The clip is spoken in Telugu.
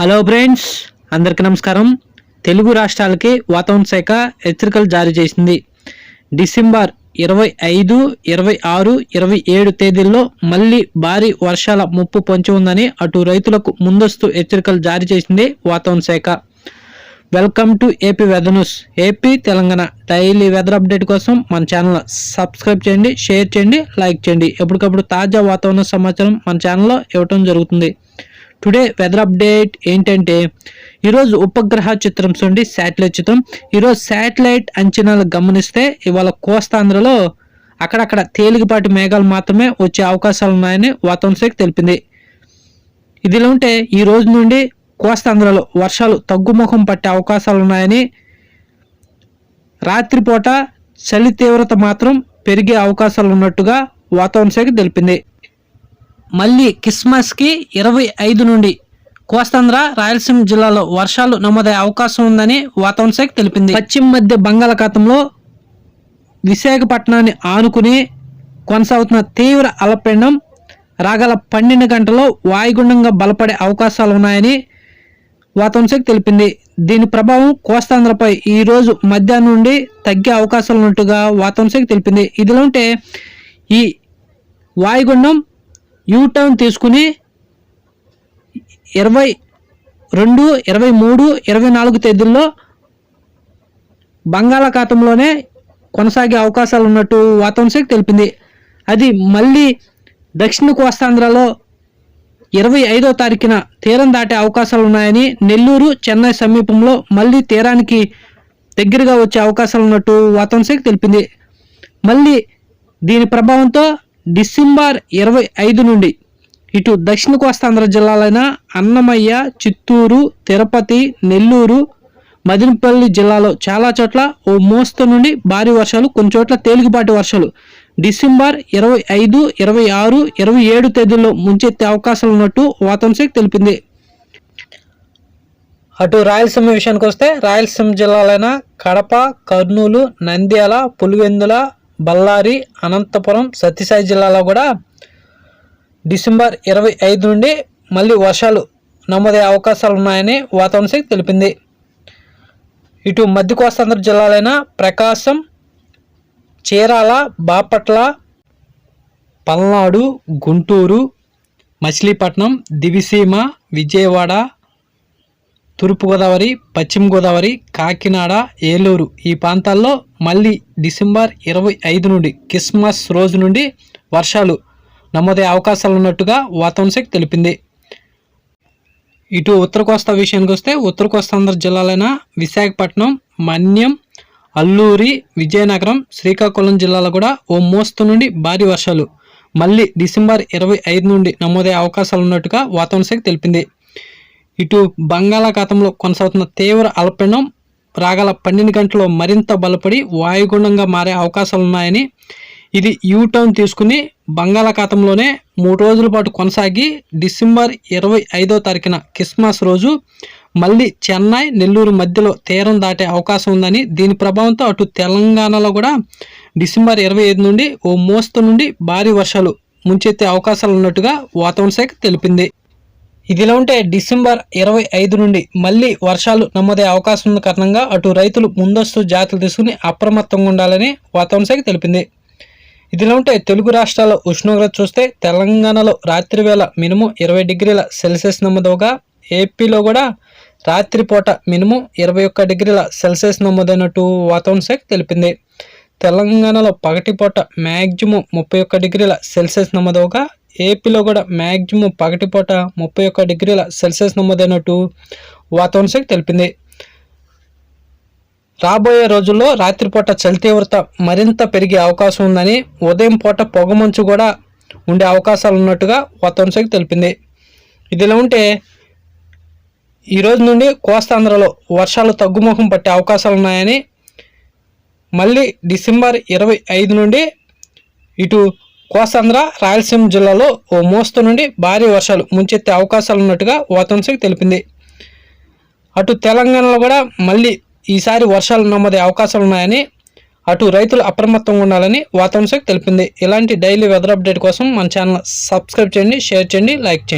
హలో ఫ్రెండ్స్ అందరికీ నమస్కారం. తెలుగు రాష్ట్రాలకి వాతావరణ శాఖ హెచ్చరికలు జారీ చేసింది. డిసెంబర్ ఇరవై ఐదు ఇరవై ఆరు ఇరవై ఏడు తేదీల్లో మళ్ళీ భారీ వర్షాల ముప్పు పొంచి ఉందని అటు రైతులకు ముందస్తు హెచ్చరికలు జారీ చేసింది వాతావరణ శాఖ. Welcome to AP weather news AP Telangana daily weather update కోసం మన ఛానల్ సబ్స్క్రైబ్ చేయండి షేర్ చేయండి లైక్ చేయండి. ఎప్పటికప్పుడు తాజా వాతావరణ సమాచారం మన ఛానల్లో ఇవ్వటం జరుగుతుంది. టుడే వెదర్ అప్డేట్ ఏంటంటే ఈరోజు ఉపగ్రహ చిత్రం చూడండి శాటిలైట్ చిత్రం. ఈరోజు శాటిలైట్ అంచనాలు గమనిస్తే ఇవాళ కోస్తాంధ్రలో అక్కడక్కడ తేలికపాటి మేఘాలు మాత్రమే వచ్చే అవకాశాలు ఉన్నాయని వాతావరణ శాఖ తెలిపింది. ఇదిలా ఉంటే ఈ రోజు నుండి కోస్తాంధ్రలో వర్షాలు తగ్గుముఖం పట్టే అవకాశాలు ఉన్నాయని రాత్రిపూట చలి తీవ్రత మాత్రం పెరిగే అవకాశాలు ఉన్నట్టుగా వాతావరణ శాఖ తెలిపింది. మళ్ళీ క్రిస్మస్కి ఇరవై ఐదు నుండి కోస్తాంధ్ర రాయలసీమ జిల్లాలో వర్షాలు నమోదయ్యే అవకాశం ఉందని వాతావరణ శాఖ తెలిపింది. పశ్చిమ మధ్య బంగాళాఖాతంలో విశాఖపట్నాన్ని ఆనుకుని కొనసాగుతున్న తీవ్ర అలపిండం రాగల పన్నెండు గంటల్లో వాయుగుండంగా బలపడే అవకాశాలు ఉన్నాయని వాతావరణ శాఖ తెలిపింది. దీని ప్రభావం కోస్తాంధ్రపై ఈ రోజు మధ్యాహ్నం నుండి తగ్గే అవకాశాలు ఉన్నట్టుగా వాతావరణ శాఖ తెలిపింది. ఇదిలో ఉంటే ఈ వాయుగుండం యూటర్న్ తీసుకుని ఇరవై రెండు ఇరవై మూడు ఇరవై నాలుగు తేదీల్లో బంగాళాఖాతంలోనే కొనసాగే అవకాశాలు ఉన్నట్టు వాతావరణ శాఖ తెలిపింది. అది మళ్ళీ దక్షిణ కోస్తాంధ్రలో ఇరవై ఐదో తారీఖున తీరం దాటే అవకాశాలు ఉన్నాయని నెల్లూరు చెన్నై సమీపంలో మళ్ళీ తీరానికి దగ్గరగా వచ్చే అవకాశాలు ఉన్నట్టు వాతావరణ శాఖ తెలిపింది. మళ్ళీ దీని ప్రభావంతో డిసెంబర్ ఇరవై ఐదు నుండి. ఇటు దక్షిణ కోస్తాంధ్ర జిల్లాలైన అన్నమయ్య చిత్తూరు తిరుపతి నెల్లూరు మదినపల్లి జిల్లాలో చాలా చోట్ల ఓ మోస్త నుండి భారీ వర్షాలు కొన్ని చోట్ల తేలికపాటి వర్షాలు. డిసెంబర్ ఇరవై ఐదు ఇరవై ఆరు ఇరవై ఏడు తేదీల్లో ముంచెత్తే అవకాశాలు ఉన్నట్టు వాతావరణ తెలిపింది. అటు రాయలసీమ విషయానికి వస్తే రాయలసీమ జిల్లాలైన కడప కర్నూలు నంద్యాల పులివెందుల బళ్ళారి అనంతపురం సత్యసాయి జిల్లాలో కూడా డిసెంబర్ ఇరవై ఐదు నుండి మళ్ళీ వర్షాలు నమోదయ్యే అవకాశాలు ఉన్నాయని వాతావరణ శాఖ తెలిపింది. ఇటు మధ్య కోస్తాంధ్ర జిల్లాలైన ప్రకాశం చీరాల బాపట్ల పల్నాడు గుంటూరు మచిలీపట్నం దివిసీమ విజయవాడ తూర్పుగోదావరి పశ్చిమ గోదావరి కాకినాడ ఏలూరు ఈ ప్రాంతాల్లో మళ్ళీ డిసెంబర్ ఇరవై ఐదు నుండి క్రిస్మస్ రోజు నుండి వర్షాలు నమోదయ్యే అవకాశాలు ఉన్నట్టుగా వాతావరణ శాఖ తెలిపింది. ఇటు ఉత్తర కోస్తా విషయానికి వస్తే ఉత్తర కోస్తాంధ్ర జిల్లాలైన విశాఖపట్నం మన్యం అల్లూరి విజయనగరం శ్రీకాకుళం జిల్లాలో కూడా ఓ మోస్తు నుండి భారీ వర్షాలు మళ్ళీ డిసెంబర్ ఇరవై ఐదు నుండి నమోదయ్యే అవకాశాలు ఉన్నట్టుగా వాతావరణ శాఖ తెలిపింది. ఇటు బంగాళాఖాతంలో కొనసాగుతున్న తీవ్ర అల్పీడనం రాగల పన్నెండు గంటల్లో మరింత బలపడి వాయుగుండంగా మారే అవకాశాలు ఉన్నాయని ఇది యూటర్న్ తీసుకుని బంగాళాఖాతంలోనే మూడు రోజుల పాటు కొనసాగి డిసెంబర్ ఇరవై ఐదో తారీఖున క్రిస్మస్ రోజు మళ్ళీ చెన్నై నెల్లూరు మధ్యలో తీరం దాటే అవకాశం ఉందని దీని ప్రభావంతో అటు తెలంగాణలో కూడా డిసెంబర్ ఇరవై ఐదు నుండి ఓ మోస్తు నుండి భారీ వర్షాలు ముంచెత్తే అవకాశాలు ఉన్నట్టుగా వాతావరణ శాఖ తెలిపింది. ఇదిలా ఉంటే డిసెంబర్ ఇరవై ఐదు నుండి మళ్ళీ వర్షాలు నమోదయ్యే అవకాశం ఉన్న కారణంగా అటు రైతులు ముందస్తు జాగ్రత్తలు తీసుకుని అప్రమత్తంగా ఉండాలని వాతావరణ శాఖ తెలిపింది. ఇదిలా ఉంటే తెలుగు రాష్ట్రాల ఉష్ణోగ్రత చూస్తే తెలంగాణలో రాత్రి వేళ మినిమం ఇరవై డిగ్రీల సెల్సియస్ నమోదవగా ఏపీలో కూడా రాత్రిపూట మినిమం ఇరవై ఒక్క డిగ్రీల సెల్సియస్ నమోదైనట్టు వాతావరణ శాఖ తెలిపింది. తెలంగాణలో పగటిపూట మ్యాక్సిమం ముప్పై ఒక్క డిగ్రీల సెల్సియస్ నమోదవగా ఏపీలో కూడా మ్యాక్సిమం పగటిపూట ముప్పై ఒక్క డిగ్రీల సెల్సియస్ నమోదైనట్టు వాతావరణ శాఖ తెలిపింది. రాబోయే రోజుల్లో రాత్రిపూట చలి తీవ్రత మరింత పెరిగే అవకాశం ఉందని ఉదయం పూట పొగమంచు కూడా ఉండే అవకాశాలు ఉన్నట్టుగా వాతావరణ శాఖ తెలిపింది. ఇదిలా ఉంటే ఈ రోజు నుండి కోస్తాంధ్రలో వర్షాలు తగ్గుముఖం పట్టే అవకాశాలు ఉన్నాయని మళ్ళీ డిసెంబర్ ఇరవై ఐదు నుండి ఇటు కోస్తాంధ్ర రాయలసీమ జిల్లాలో ఓ మోస్తు నుండి భారీ వర్షాలు ముంచెత్తే అవకాశాలు ఉన్నట్టుగా వాతావరణ తెలిపింది. అటు తెలంగాణలో కూడా మళ్ళీ ఈసారి వర్షాలు నమ్మదే అవకాశాలు ఉన్నాయని అటు రైతులు అప్రమత్తంగా ఉండాలని వాతావరణ తెలిపింది. ఇలాంటి డైలీ వెదర్ అప్డేట్ కోసం మన ఛానల్ సబ్స్క్రైబ్ చేయండి షేర్ చేయండి లైక్ చేయండి.